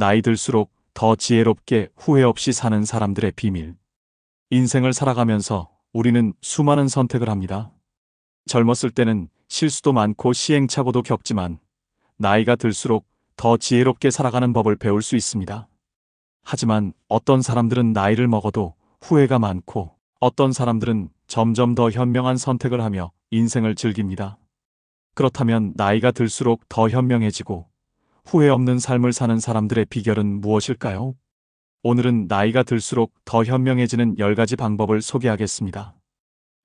나이 들수록 더 지혜롭게 후회 없이 사는 사람들의 비밀. 인생을 살아가면서 우리는 수많은 선택을 합니다. 젊었을 때는 실수도 많고 시행착오도 겪지만 나이가 들수록 더 지혜롭게 살아가는 법을 배울 수 있습니다. 하지만 어떤 사람들은 나이를 먹어도 후회가 많고 어떤 사람들은 점점 더 현명한 선택을 하며 인생을 즐깁니다. 그렇다면 나이가 들수록 더 현명해지고 후회 없는 삶을 사는 사람들의 비결은 무엇일까요? 오늘은 나이가 들수록 더 현명해지는 10가지 방법을 소개하겠습니다.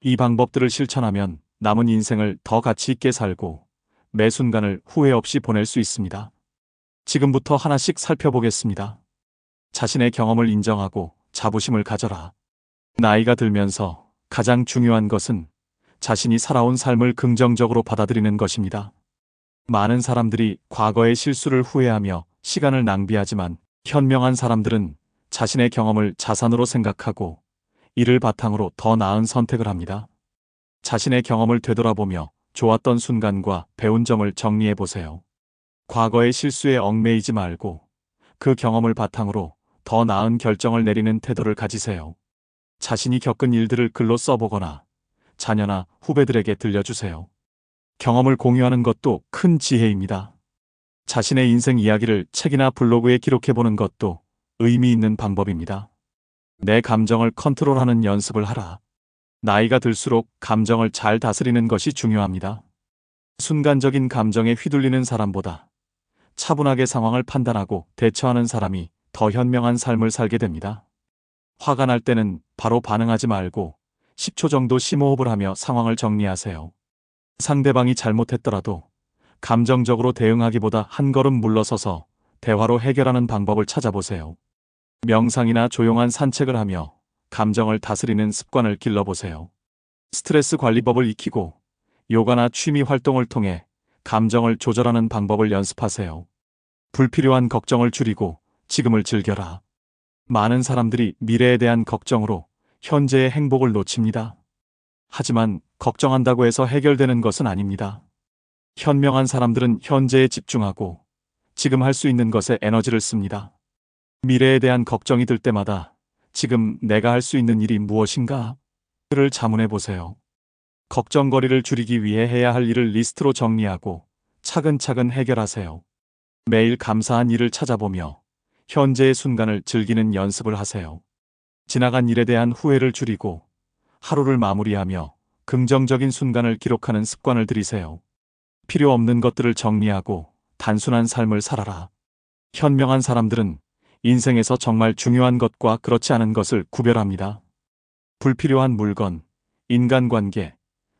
이 방법들을 실천하면 남은 인생을 더 가치 있게 살고 매 순간을 후회 없이 보낼 수 있습니다. 지금부터 하나씩 살펴보겠습니다. 자신의 경험을 인정하고 자부심을 가져라. 나이가 들면서 가장 중요한 것은 자신이 살아온 삶을 긍정적으로 받아들이는 것입니다. 많은 사람들이 과거의 실수를 후회하며 시간을 낭비하지만 현명한 사람들은 자신의 경험을 자산으로 생각하고 이를 바탕으로 더 나은 선택을 합니다. 자신의 경험을 되돌아보며 좋았던 순간과 배운 점을 정리해 보세요. 과거의 실수에 얽매이지 말고 그 경험을 바탕으로 더 나은 결정을 내리는 태도를 가지세요. 자신이 겪은 일들을 글로 써보거나 자녀나 후배들에게 들려주세요. 경험을 공유하는 것도 큰 지혜입니다. 자신의 인생 이야기를 책이나 블로그에 기록해보는 것도 의미 있는 방법입니다. 내 감정을 컨트롤하는 연습을 하라. 나이가 들수록 감정을 잘 다스리는 것이 중요합니다. 순간적인 감정에 휘둘리는 사람보다 차분하게 상황을 판단하고 대처하는 사람이 더 현명한 삶을 살게 됩니다. 화가 날 때는 바로 반응하지 말고 10초 정도 심호흡을 하며 상황을 정리하세요. 상대방이 잘못했더라도 감정적으로 대응하기보다 한 걸음 물러서서 대화로 해결하는 방법을 찾아보세요. 명상이나 조용한 산책을 하며 감정을 다스리는 습관을 길러보세요. 스트레스 관리법을 익히고 요가나 취미 활동을 통해 감정을 조절하는 방법을 연습하세요. 불필요한 걱정을 줄이고 지금을 즐겨라. 많은 사람들이 미래에 대한 걱정으로 현재의 행복을 놓칩니다. 하지만 걱정한다고 해서 해결되는 것은 아닙니다. 현명한 사람들은 현재에 집중하고 지금 할 수 있는 것에 에너지를 씁니다. 미래에 대한 걱정이 들 때마다 지금 내가 할 수 있는 일이 무엇인가? 를 자문해 보세요. 걱정거리를 줄이기 위해 해야 할 일을 리스트로 정리하고 차근차근 해결하세요. 매일 감사한 일을 찾아보며 현재의 순간을 즐기는 연습을 하세요. 지나간 일에 대한 후회를 줄이고 하루를 마무리하며 긍정적인 순간을 기록하는 습관을 들이세요. 필요 없는 것들을 정리하고 단순한 삶을 살아라. 현명한 사람들은 인생에서 정말 중요한 것과 그렇지 않은 것을 구별합니다. 불필요한 물건, 인간관계,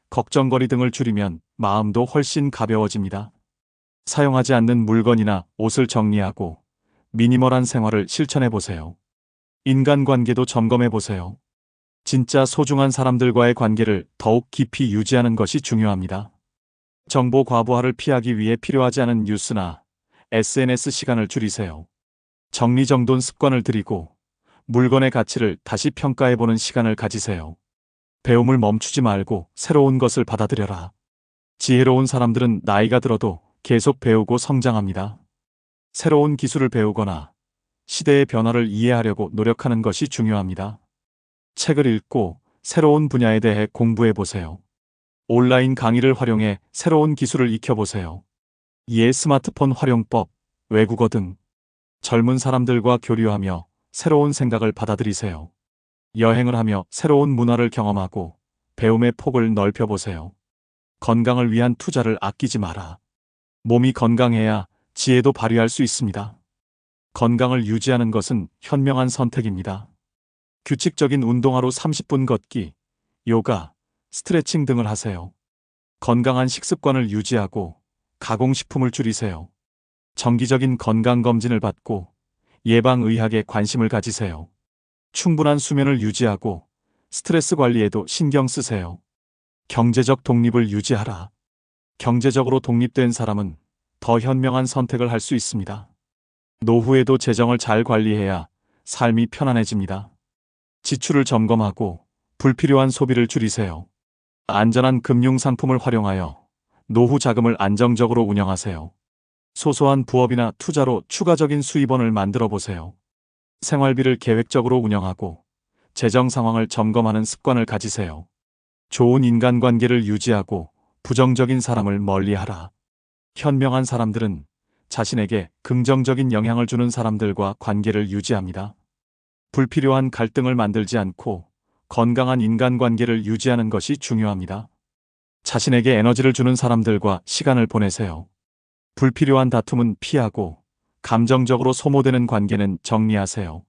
걱정거리 등을 줄이면 마음도 훨씬 가벼워집니다. 사용하지 않는 물건이나 옷을 정리하고 미니멀한 생활을 실천해 보세요. 인간관계도 점검해 보세요. 진짜 소중한 사람들과의 관계를 더욱 깊이 유지하는 것이 중요합니다. 정보 과부하를 피하기 위해 필요하지 않은 뉴스나 SNS 시간을 줄이세요. 정리정돈 습관을 들이고 물건의 가치를 다시 평가해보는 시간을 가지세요. 배움을 멈추지 말고 새로운 것을 받아들여라. 지혜로운 사람들은 나이가 들어도 계속 배우고 성장합니다. 새로운 기술을 배우거나 시대의 변화를 이해하려고 노력하는 것이 중요합니다. 책을 읽고 새로운 분야에 대해 공부해 보세요. 온라인 강의를 활용해 새로운 기술을 익혀보세요. 이에 스마트폰 활용법, 외국어 등 젊은 사람들과 교류하며 새로운 생각을 받아들이세요. 여행을 하며 새로운 문화를 경험하고 배움의 폭을 넓혀보세요. 건강을 위한 투자를 아끼지 마라. 몸이 건강해야 지혜도 발휘할 수 있습니다. 건강을 유지하는 것은 현명한 선택입니다. 규칙적인 운동하루 30분 걷기, 요가, 스트레칭 등을 하세요. 건강한 식습관을 유지하고 가공식품을 줄이세요. 정기적인 건강검진을 받고 예방의학에 관심을 가지세요. 충분한 수면을 유지하고 스트레스 관리에도 신경 쓰세요. 경제적 독립을 유지하라. 경제적으로 독립된 사람은 더 현명한 선택을 할 수 있습니다. 노후에도 재정을 잘 관리해야 삶이 편안해집니다. 지출을 점검하고 불필요한 소비를 줄이세요. 안전한 금융 상품을 활용하여 노후 자금을 안정적으로 운영하세요. 소소한 부업이나 투자로 추가적인 수입원을 만들어 보세요. 생활비를 계획적으로 운영하고 재정 상황을 점검하는 습관을 가지세요. 좋은 인간관계를 유지하고 부정적인 사람을 멀리하라. 현명한 사람들은 자신에게 긍정적인 영향을 주는 사람들과 관계를 유지합니다. 불필요한 갈등을 만들지 않고 건강한 인간관계를 유지하는 것이 중요합니다. 자신에게 에너지를 주는 사람들과 시간을 보내세요. 불필요한 다툼은 피하고 감정적으로 소모되는 관계는 정리하세요.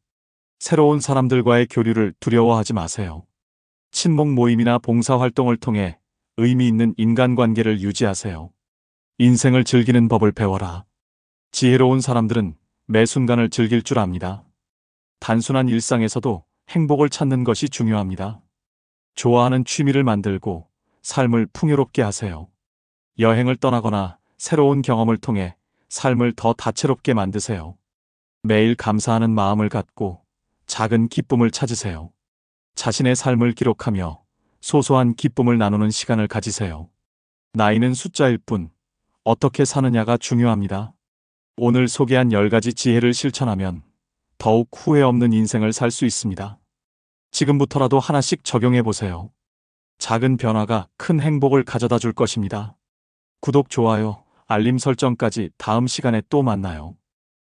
새로운 사람들과의 교류를 두려워하지 마세요. 친목 모임이나 봉사활동을 통해 의미 있는 인간관계를 유지하세요. 인생을 즐기는 법을 배워라. 지혜로운 사람들은 매 순간을 즐길 줄 압니다. 단순한 일상에서도 행복을 찾는 것이 중요합니다. 좋아하는 취미를 만들고 삶을 풍요롭게 하세요. 여행을 떠나거나 새로운 경험을 통해 삶을 더 다채롭게 만드세요. 매일 감사하는 마음을 갖고 작은 기쁨을 찾으세요. 자신의 삶을 기록하며 소소한 기쁨을 나누는 시간을 가지세요. 나이는 숫자일 뿐 어떻게 사느냐가 중요합니다. 오늘 소개한 10가지 지혜를 실천하면 더욱 후회 없는 인생을 살 수 있습니다. 지금부터라도 하나씩 적용해 보세요. 작은 변화가 큰 행복을 가져다 줄 것입니다. 구독, 좋아요, 알림 설정까지 다음 시간에 또 만나요.